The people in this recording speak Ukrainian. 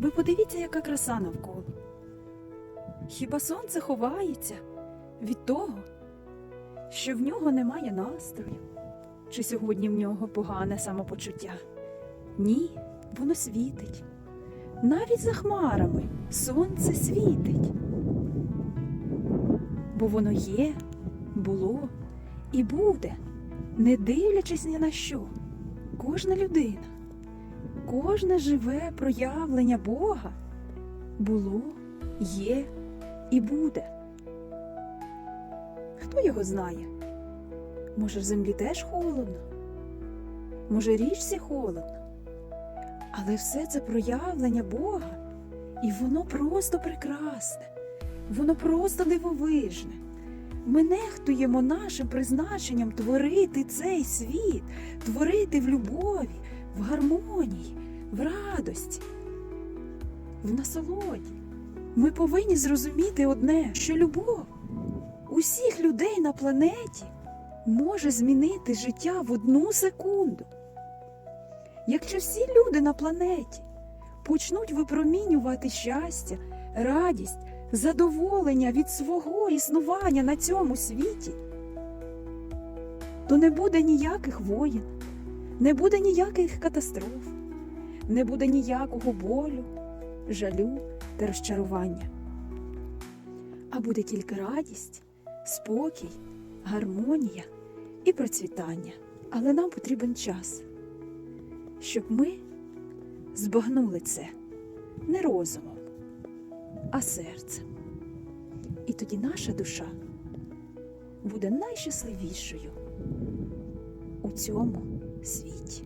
Ви подивіться, яка краса навколо. Хіба сонце ховається від того, що в нього немає настрою? Чи сьогодні в нього погане самопочуття? Ні, воно світить. Навіть за хмарами сонце світить. Бо воно є, було і буде, не дивлячись ні на що. Кожна людина, кожне живе проявлення Бога було, є і буде. Хто його знає? Може, в землі теж холодно? Може, річці холодно? Але все це проявлення Бога, і воно просто прекрасне, воно просто дивовижне. Ми нехтуємо нашим призначенням творити цей світ, творити в любові, в гармонії, в радості, в насолоді. Ми повинні зрозуміти одне, що любов усіх людей на планеті може змінити життя в одну секунду. Якщо всі люди на планеті почнуть випромінювати щастя, радість, задоволення від свого існування на цьому світі, то не буде ніяких воїн, не буде ніяких катастроф, не буде ніякого болю, жалю та розчарування. А буде тільки радість, спокій, гармонія і процвітання. Але нам потрібен час, щоб ми збагнули це не розумом, а серцем. І тоді наша душа буде найщасливішою у цьому світі.